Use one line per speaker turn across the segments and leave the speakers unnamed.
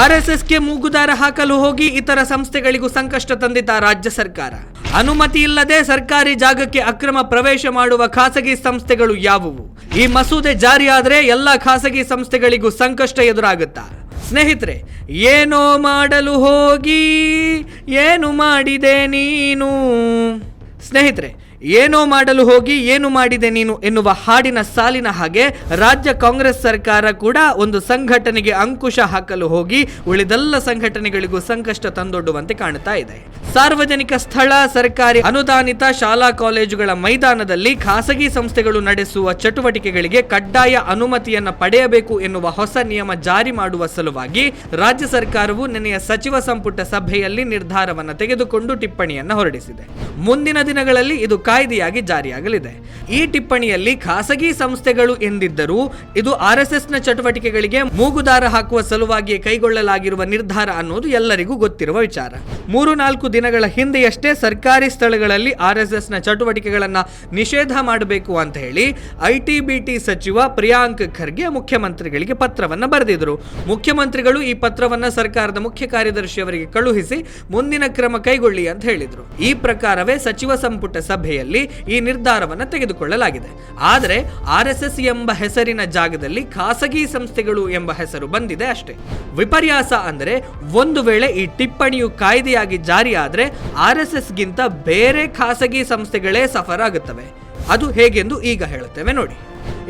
ಆರ್ಎಸ್ಎಸ್ಗೆ ಮೂಗುದಾರ ಹಾಕಲು ಹೋಗಿ ಇತರ ಸಂಸ್ಥೆಗಳಿಗೂ ಸಂಕಷ್ಟ ತಂದಿದ್ದ ರಾಜ್ಯ ಸರ್ಕಾರ. ಅನುಮತಿ ಇಲ್ಲದೆ ಸರ್ಕಾರಿ ಜಾಗಕ್ಕೆ ಅಕ್ರಮ ಪ್ರವೇಶ ಮಾಡುವ ಖಾಸಗಿ ಸಂಸ್ಥೆಗಳು ಯಾವುವು? ಈ ಮಸೂದೆ ಜಾರಿಯಾದರೆ ಎಲ್ಲ ಖಾಸಗಿ ಸಂಸ್ಥೆಗಳಿಗೂ ಸಂಕಷ್ಟ ಎದುರಾಗುತ್ತಾ? ಸ್ನೇಹಿತರೆ, ಏನೋ ಮಾಡಲು ಹೋಗಿ, ಏನು ಮಾಡಿದೆ ನೀನು? ಸ್ನೇಹಿತರೆ ಏನೋ ಮಾಡಲು ಹೋಗಿ ಏನು ಮಾಡಿದೆ ನೀನು ಎನ್ನುವ ಹಾಡಿನ ಸಾಲಿನ ಹಾಗೆ ರಾಜ್ಯ ಕಾಂಗ್ರೆಸ್ ಸರ್ಕಾರ ಕೂಡ ಒಂದು ಸಂಘಟನೆಗೆ ಅಂಕುಶ ಹಾಕಲು ಹೋಗಿ ಉಳಿದೆಲ್ಲ ಸಂಘಟನೆಗಳಿಗೂ ಸಂಕಷ್ಟ ತಂದೊಡ್ಡುವಂತೆ ಕಾಣುತ್ತಾ ಇದೆ. ಸಾರ್ವಜನಿಕ ಸ್ಥಳ, ಸರ್ಕಾರಿ ಅನುದಾನಿತ ಶಾಲಾ ಕಾಲೇಜುಗಳ ಮೈದಾನದಲ್ಲಿ ಖಾಸಗಿ ಸಂಸ್ಥೆಗಳು ನಡೆಸುವ ಚಟುವಟಿಕೆಗಳಿಗೆ ಕಡ್ಡಾಯ ಅನುಮತಿಯನ್ನ ಪಡೆಯಬೇಕು ಎನ್ನುವ ಹೊಸ ನಿಯಮ ಜಾರಿ ಮಾಡುವ ಸಲುವಾಗಿ ರಾಜ್ಯ ಸರ್ಕಾರವು ನಿನ್ನೆಯ ಸಚಿವ ಸಂಪುಟ ಸಭೆಯಲ್ಲಿ ನಿರ್ಧಾರವನ್ನು ತೆಗೆದುಕೊಂಡು ಟಿಪ್ಪಣಿಯನ್ನು ಹೊರಡಿಸಿದೆ. ಮುಂದಿನ ದಿನಗಳಲ್ಲಿ ಇದು ಕಾಯ್ದೆಯಾಗಿ ಜಾರಿಯಾಗಲಿದೆ. ಈ ಟಿಪ್ಪಣಿಯಲ್ಲಿ ಖಾಸಗಿ ಸಂಸ್ಥೆಗಳು ಎಂದಿದ್ದರೂ ಇದು ಆರ್ಎಸ್ಎಸ್ನ ಚಟುವಟಿಕೆಗಳಿಗೆ ಮೂಗುದಾರ ಹಾಕುವ ಸಲುವಾಗಿ ಕೈಗೊಳ್ಳಲಾಗಿರುವ ನಿರ್ಧಾರ ಅನ್ನೋದು ಎಲ್ಲರಿಗೂ ಗೊತ್ತಿರುವ ವಿಚಾರ. ಮೂರು ನಾಲ್ಕು ದಿನಗಳ ಹಿಂದೆಯಷ್ಟೇ ಸರ್ಕಾರಿ ಸ್ಥಳಗಳಲ್ಲಿ ಆರ್ಎಸ್ಎಸ್ನ ಚಟುವಟಿಕೆಗಳನ್ನ ನಿಷೇಧ ಮಾಡಬೇಕು ಅಂತ ಹೇಳಿ ಐಟಿ ಬಿಟಿ ಸಚಿವ ಪ್ರಿಯಾಂಕ್ ಖರ್ಗೆ ಮುಖ್ಯಮಂತ್ರಿಗಳಿಗೆ ಪತ್ರವನ್ನ ಬರೆದಿದ್ರು. ಮುಖ್ಯಮಂತ್ರಿಗಳು ಈ ಪತ್ರವನ್ನ ಸರ್ಕಾರದ ಮುಖ್ಯ ಕಾರ್ಯದರ್ಶಿ ಅವರಿಗೆ ಕಳುಹಿಸಿ ಮುಂದಿನ ಕ್ರಮ ಕೈಗೊಳ್ಳಿ ಅಂತ ಹೇಳಿದ್ರು. ಈ ಪ್ರಕಾರವೇ ಸಚಿವ ಸಂಪುಟ ಸಭೆಯಲ್ಲಿ ಈ ನಿರ್ಧಾರವನ್ನು ತೆಗೆದುಕೊಳ್ಳಲಾಗಿದೆ. ಆದರೆ ಆರ್ಎಸ್ಎಸ್ ಎಂಬ ಹೆಸರಿನ ಜಾಗದಲ್ಲಿ ಖಾಸಗಿ ಸಂಸ್ಥೆಗಳು ಎಂಬ ಹೆಸರು ಬಂದಿದೆ ಅಷ್ಟೇ. ವಿಪರ್ಯಾಸ ಅಂದರೆ ಒಂದು ವೇಳೆ ಈ ಟಿಪ್ಪಣಿಯು ಕಾಯ್ದೆಯಾಗಿ ಜಾರಿಯಾದರೆ ಆರ್ಎಸ್ಎಸ್ಗಿಂತ ಬೇರೆ ಖಾಸಗಿ ಸಂಸ್ಥೆಗಳೇ ಸಫರ್ ಆಗುತ್ತವೆ. ಅದು ಹೇಗೆಂದು ಈಗ ಹೇಳುತ್ತೇವೆ ನೋಡಿ.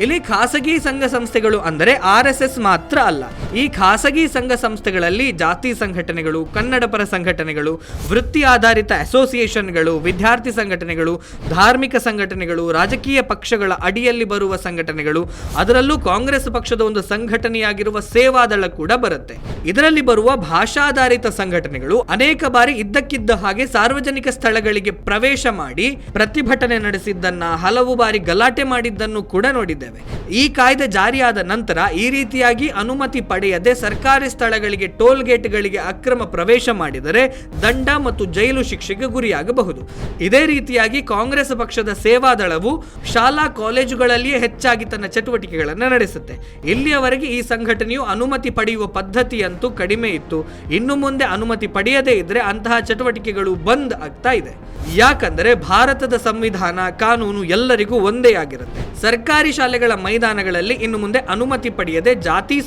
ಇಲ್ಲಿ ಖಾಸಗಿ ಸಂಘ ಸಂಸ್ಥೆಗಳು ಅಂದರೆ ಆರ್ ಎಸ್ ಎಸ್ ಮಾತ್ರ ಅಲ್ಲ ಈ ಖಾಸಗಿ ಸಂಘ ಸಂಸ್ಥೆಗಳಲ್ಲಿ ಜಾತಿ ಸಂಘಟನೆಗಳು, ಕನ್ನಡ ಪರ ಸಂಘಟನೆಗಳು, ವೃತ್ತಿ ಆಧಾರಿತ ಅಸೋಸಿಯೇಷನ್ಗಳು, ವಿದ್ಯಾರ್ಥಿ ಸಂಘಟನೆಗಳು, ಧಾರ್ಮಿಕ ಸಂಘಟನೆಗಳು, ರಾಜಕೀಯ ಪಕ್ಷಗಳ ಅಡಿಯಲ್ಲಿ ಬರುವ ಸಂಘಟನೆಗಳು, ಅದರಲ್ಲೂ ಕಾಂಗ್ರೆಸ್ ಪಕ್ಷದ ಒಂದು ಸಂಘಟನೆಯಾಗಿರುವ ಸೇವಾದಳ ಕೂಡ ಬರುತ್ತೆ. ಇದರಲ್ಲಿ ಬರುವ ಭಾಷಾಧಾರಿತ ಸಂಘಟನೆಗಳು ಅನೇಕ ಬಾರಿ ಇದ್ದಕ್ಕಿದ್ದ ಹಾಗೆ ಸಾರ್ವಜನಿಕ ಸ್ಥಳಗಳಿಗೆ ಪ್ರವೇಶ ಮಾಡಿ ಪ್ರತಿಭಟನೆ ನಡೆಸಿದ್ದನ್ನ, ಹಲವು ಬಾರಿ ಗಲಾಟೆ ಮಾಡಿದ್ದನ್ನು ಕೂಡ ನೋಡಿದ್ದೇವೆ. ಈ ಕಾಯ್ದೆ ಜಾರಿಯಾದ ನಂತರ ಈ ರೀತಿಯಾಗಿ ಅನುಮತಿ ಪಡೆಯದೆ ಸರ್ಕಾರಿ ಸ್ಥಳಗಳಿಗೆ, ಟೋಲ್ ಗೇಟ್ಗಳಿಗೆ ಅಕ್ರಮ ಪ್ರವೇಶ ಮಾಡಿದರೆ ದಂಡ ಮತ್ತು ಜೈಲು ಶಿಕ್ಷೆಗೆ ಗುರಿಯಾಗಬಹುದು. ಇದೇ ರೀತಿಯಾಗಿ ಕಾಂಗ್ರೆಸ್ ಪಕ್ಷದ ಸೇವಾದಳವು ಶಾಲಾ ಕಾಲೇಜುಗಳಲ್ಲಿಯೇ ಹೆಚ್ಚಾಗಿ ತನ್ನ ಚಟುವಟಿಕೆಗಳನ್ನು ನಡೆಸುತ್ತೆ. ಇಲ್ಲಿಯವರೆಗೆ ಈ ಸಂಘಟನೆಯು ಅನುಮತಿ ಪಡೆಯುವ ಪದ್ಧತಿಯಂತೂ ಕಡಿಮೆ ಇತ್ತು. ಇನ್ನು ಮುಂದೆ ಅನುಮತಿ ಪಡೆಯದೇ ಇದ್ರೆ ಅಂತಹ ಚಟುವಟಿಕೆಗಳು ಬಂದ್ ಆಗ್ತಾ ಇದೆ. ಯಾಕಂದರೆ ಭಾರತದ ಸಂವಿಧಾನ, ಕಾನೂನು ಎಲ್ಲರಿಗೂ ಒಂದೇ ಆಗಿರುತ್ತೆ. ಸರ್ಕಾರಿ ಶಾಲೆಗಳ ಮೈದಾನಗಳಲ್ಲಿ ಇನ್ನು ಮುಂದೆ ಅನುಮತಿ ಪಡೆಯದೆ ಜಾತಿ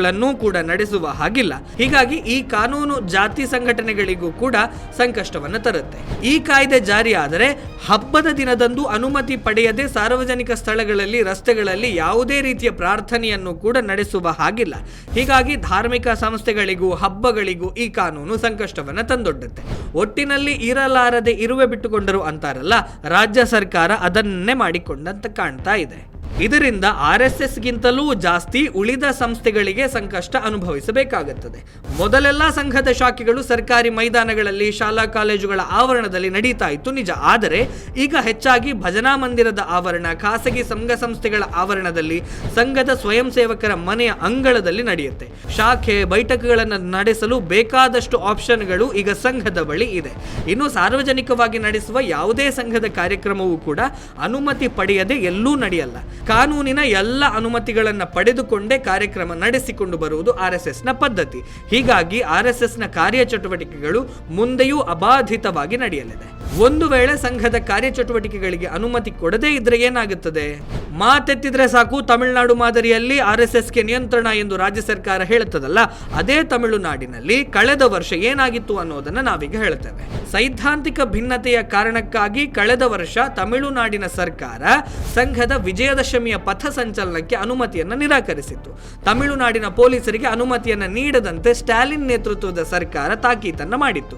ಸಮಾವೇಶಗಳನ್ನು ಕೂಡ ನಡೆಸುವ ಹಾಗಿಲ್ಲ. ಹೀಗಾಗಿ ಈ ಕಾನೂನು ಜಾತಿ ಸಂಘಟನೆಗಳಿಗೂ ಕೂಡ ಸಂಕಷ್ಟವನ್ನು ತರುತ್ತೆ. ಈ ಕಾಯ್ದೆ ಜಾರಿಯಾದರೆ ಹಬ್ಬದ ದಿನದಂದು ಅನುಮತಿ ಪಡೆಯದೆ ಸಾರ್ವಜನಿಕ ಸ್ಥಳಗಳಲ್ಲಿ, ರಸ್ತೆಗಳಲ್ಲಿ ಯಾವುದೇ ರೀತಿಯ ಪ್ರಾರ್ಥನೆಯನ್ನು ಕೂಡ ನಡೆಸುವ ಹಾಗಿಲ್ಲ. ಹೀಗಾಗಿ ಧಾರ್ಮಿಕ ಸಂಸ್ಥೆಗಳಿಗೂ, ಹಬ್ಬಗಳಿಗೂ ಈ ಕಾನೂನು ಸಂಕಷ್ಟವನ್ನು ತಂದೊಡ್ಡುತ್ತೆ. ಒಟ್ಟಿನಲ್ಲಿ ಇರಲಾರದೆ ಇರುವೆ ಬಿಟ್ಟುಕೊಂಡರು ಅಂತಾರಲ್ಲ, ರಾಜ್ಯ ಸರ್ಕಾರ ಅದನ್ನೇ ಮಾಡಿಕೊಂಡಂತ ಕಾಣ್ತಾ ಇದೆ. ಇದರಿಂದ ಆರ್ ಎಸ್ ಎಸ್ಗಿಂತಲೂ ಜಾಸ್ತಿ ಉಳಿದ ಸಂಸ್ಥೆಗಳಿಗೆ ಸಂಕಷ್ಟ ಅನುಭವಿಸಬೇಕಾಗುತ್ತದೆ. ಮೊದಲೆಲ್ಲ ಸಂಘದ ಶಾಖೆಗಳು ಸರ್ಕಾರಿ ಮೈದಾನಗಳಲ್ಲಿ, ಶಾಲಾ ಕಾಲೇಜುಗಳ ಆವರಣದಲ್ಲಿ ನಡೀತಾ ಇತ್ತು ನಿಜ. ಆದರೆ ಈಗ ಹೆಚ್ಚಾಗಿ ಭಜನಾ ಮಂದಿರದ ಆವರಣ, ಖಾಸಗಿ ಸಂಘ ಸಂಸ್ಥೆಗಳ ಆವರಣದಲ್ಲಿ ಸಂಘದ ಸ್ವಯಂ ಸೇವಕರ ಮನೆಯ ಅಂಗಳದಲ್ಲಿ ನಡೆಯುತ್ತೆ. ಶಾಖೆ ಬೈಠಕಗಳನ್ನು ನಡೆಸಲು ಬೇಕಾದಷ್ಟು ಆಪ್ಷನ್ಗಳು ಈಗ ಸಂಘದ ಬಳಿ ಇದೆ. ಇನ್ನು ಸಾರ್ವಜನಿಕವಾಗಿ ನಡೆಸುವ ಯಾವುದೇ ಸಂಘದ ಕಾರ್ಯಕ್ರಮವೂ ಕೂಡ ಅನುಮತಿ ಪಡೆಯದೆ ಎಲ್ಲೂ ನಡೆಯಲ್ಲ. ಕಾನೂನಿನ ಎಲ್ಲ ಅನುಮತಿಗಳನ್ನು ಪಡೆದುಕೊಂಡೇ ಕಾರ್ಯಕ್ರಮ ನಡೆಸಿಕೊಂಡು ಬರುವುದು ಆರ್ ಎಸ್ ಎಸ್ನ ಪದ್ಧತಿ. ಹೀಗಾಗಿ ಆರ್ ಎಸ್ ಎಸ್ನ ಕಾರ್ಯಚಟುವಟಿಕೆಗಳು ಮುಂದೆಯೂ ಅಬಾಧಿತವಾಗಿ ನಡೆಯಲಿದೆ. ಒಂದು ವೇಳೆ ಸಂಘದ ಕಾರ್ಯಚಟುವಟಿಕೆಗಳಿಗೆ ಅನುಮತಿ ಕೊಡದೇ ಇದ್ರೆ ಏನಾಗುತ್ತದೆ? ಮಾತೆತ್ತಿದ್ರೆ ಸಾಕು, ತಮಿಳುನಾಡು ಮಾದರಿಯಲ್ಲಿ ಆರ್ ಎಸ್ ಎಸ್ಗೆ ನಿಯಂತ್ರಣ ಎಂದು ರಾಜ್ಯ ಸರ್ಕಾರ ಹೇಳುತ್ತದಲ್ಲ, ಅದೇ ತಮಿಳುನಾಡಿನಲ್ಲಿ ಕಳೆದ ವರ್ಷ ಏನಾಗಿತ್ತು ಅನ್ನೋದನ್ನ ನಾವೀಗ ಹೇಳ್ತೇವೆ ಸೈದ್ಧಾಂತಿಕ ಭಿನ್ನತೆಯ ಕಾರಣಕ್ಕಾಗಿ ಕಳೆದ ವರ್ಷ ತಮಿಳುನಾಡಿನ ಸರ್ಕಾರ ಸಂಘದ ವಿಜಯದಶಮಿಯ ಪಥ ಸಂಚಲನಕ್ಕೆ ಅನುಮತಿಯನ್ನು ನಿರಾಕರಿಸಿತ್ತು. ತಮಿಳುನಾಡಿನ ಪೊಲೀಸರಿಗೆ ಅನುಮತಿಯನ್ನು ನೀಡದಂತೆ ಸ್ಟಾಲಿನ್ ನೇತೃತ್ವದ ಸರ್ಕಾರ ತಾಕೀತನ್ನು ಮಾಡಿತ್ತು.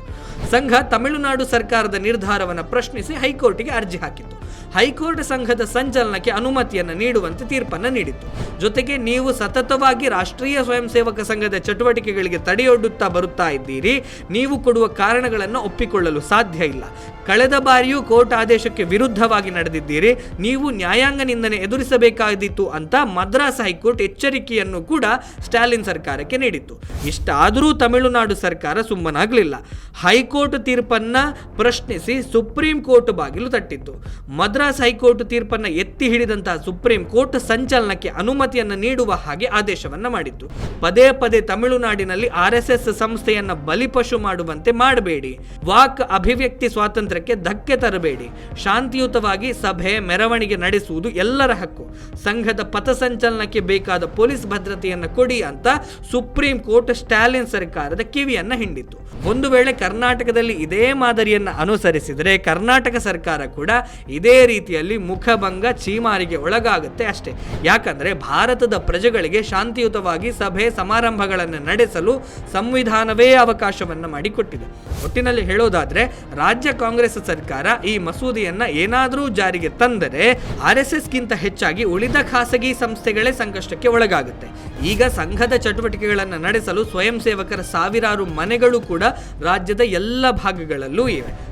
ಸಂಘ ತಮಿಳುನಾಡು ಸರ್ಕಾರದ ನಿರ್ಧಾರವನ್ನು ಪ್ರಶ್ನಿಸಿ ಹೈಕೋರ್ಟ್ಗೆ ಅರ್ಜಿ ಹಾಕಿತ್ತು. ಹೈಕೋರ್ಟ್ ಸಂಘದ ಸಂಚಲನಕ್ಕೆ ಅನುಮತಿಯನ್ನು ನೀಡುವಂತೆ ತೀರ್ಪನ್ನು ನೀಡಿತ್ತು. ಜೊತೆಗೆ ನೀವು ಸತತವಾಗಿ ರಾಷ್ಟ್ರೀಯ ಸ್ವಯಂ ಸೇವಕ ಸಂಘದ ಚಟುವಟಿಕೆಗಳಿಗೆ ತಡೆಯೊಡ್ಡುತ್ತಾ ಬರುತ್ತಾ ಇದ್ದೀರಿ, ನೀವು ಕೊಡುವ ಕಾರಣಗಳನ್ನು ಒಪ್ಪಿಕೊಳ್ಳಲು ಸಾಧ್ಯ ಇಲ್ಲ. ಕಳೆದ ಬಾರಿಯೂ ಕೋರ್ಟ್ ಆದೇಶಕ್ಕೆ ವಿರುದ್ಧವಾಗಿ ನಡೆದಿದ್ದೀರಿ, ನೀವು ನ್ಯಾಯಾಂಗ ನಿಂದನೆ ಎದುರಿಸಬೇಕಾದಿತ್ತು ಅಂತ ಮದ್ರಾಸ್ ಹೈಕೋರ್ಟ್ ಎಚ್ಚರಿಕೆಯನ್ನು ಕೂಡ ಸ್ಟಾಲಿನ್ ಸರ್ಕಾರಕ್ಕೆ ನೀಡಿತ್ತು. ಇಷ್ಟಾದರೂ ತಮಿಳುನಾಡು ಸರ್ಕಾರ ಸುಮ್ಮನಾಗಲಿಲ್ಲ. ಹೈಕೋರ್ಟ್ ತೀರ್ಪನ್ನ ಪ್ರಶ್ನಿಸಿ ಸುಪ್ರೀಂ ಕೋರ್ಟ್ ಬಾಗಿಲು ತಟ್ಟಿತ್ತು. ಮದ್ರಾಸ್ ಮದ್ರಾಸ್ ಹೈಕೋರ್ಟ್ ತೀರ್ಪನ್ನು ಎತ್ತಿ ಹಿಡಿದಂತಹ ಸುಪ್ರೀಂ ಕೋರ್ಟ್ ಸಂಚಲನಕ್ಕೆ ಅನುಮತಿಯನ್ನು ನೀಡುವ ಹಾಗೆ ಆದೇಶವನ್ನ ಮಾಡಿತ್ತು. ಪದೇ ಪದೇ ತಮಿಳುನಾಡಿನಲ್ಲಿ ಆರ್ ಎಸ್ ಎಸ್ ಸಂಸ್ಥೆಯನ್ನ ಬಲಿಪಶು ಮಾಡುವಂತೆ ಮಾಡಬೇಡಿ. ವಾಕ್ ಅಭಿವ್ಯಕ್ತಿ ಸ್ವಾತಂತ್ರ್ಯಕ್ಕೆ ಧಕ್ಕೆ ತರಬೇಡಿ. ಶಾಂತಿಯುತವಾಗಿ ಸಭೆ, ಮೆರವಣಿಗೆ ನಡೆಸುವುದು ಎಲ್ಲರ ಹಕ್ಕು. ಸಂಘದ ಪಥಸಂಚಲನಕ್ಕೆ ಬೇಕಾದ ಪೊಲೀಸ್ ಭದ್ರತೆಯನ್ನು ಕೊಡಿ ಅಂತ ಸುಪ್ರೀಂ ಕೋರ್ಟ್ ಸ್ಟಾಲಿನ್ ಸರ್ಕಾರದ ಕಿವಿಯನ್ನು ಹಿಂಡಿತ್ತು. ಒಂದು ವೇಳೆ ಕರ್ನಾಟಕದಲ್ಲಿ ಇದೇ ಮಾದರಿಯನ್ನ ಅನುಸರಿಸಿದರೆ ಕರ್ನಾಟಕ ಸರ್ಕಾರ ಕೂಡ ಇದೇ ರೀತಿಯಲ್ಲಿ ಮುಖಭಂಗ ಚೀಮಾರಿಗೆ ಒಳಗಾಗುತ್ತೆ ಅಷ್ಟೇ. ಯಾಕಂದ್ರೆ ಭಾರತದ ಪ್ರಜೆಗಳಿಗೆ ಶಾಂತಿಯುತವಾಗಿ ಸಭೆ ಸಮಾರಂಭಗಳನ್ನು ನಡೆಸಲು ಸಂವಿಧಾನವೇ ಅವಕಾಶವನ್ನು ಮಾಡಿಕೊಟ್ಟಿದೆ. ಒಟ್ಟಿನಲ್ಲಿ ಹೇಳೋದಾದ್ರೆ, ರಾಜ್ಯ ಕಾಂಗ್ರೆಸ್ ಸರ್ಕಾರ ಈ ಮಸೂದೆಯನ್ನು ಏನಾದರೂ ಜಾರಿಗೆ ತಂದರೆ ಆರ್ ಎಸ್ ಎಸ್ಗಿಂತ ಹೆಚ್ಚಾಗಿ ಉಳಿದ ಖಾಸಗಿ ಸಂಸ್ಥೆಗಳೇ ಸಂಕಷ್ಟಕ್ಕೆ ಒಳಗಾಗುತ್ತೆ. ಈಗ ಸಂಘದ ಚಟುವಟಿಕೆಗಳನ್ನು ನಡೆಸಲು ಸ್ವಯಂ ಸೇವಕರ ಸಾವಿರಾರು ಮನೆಗಳು ಕೂಡ ರಾಜ್ಯದ ಎಲ್ಲ ಭಾಗಗಳಲ್ಲೂ ಇವೆ.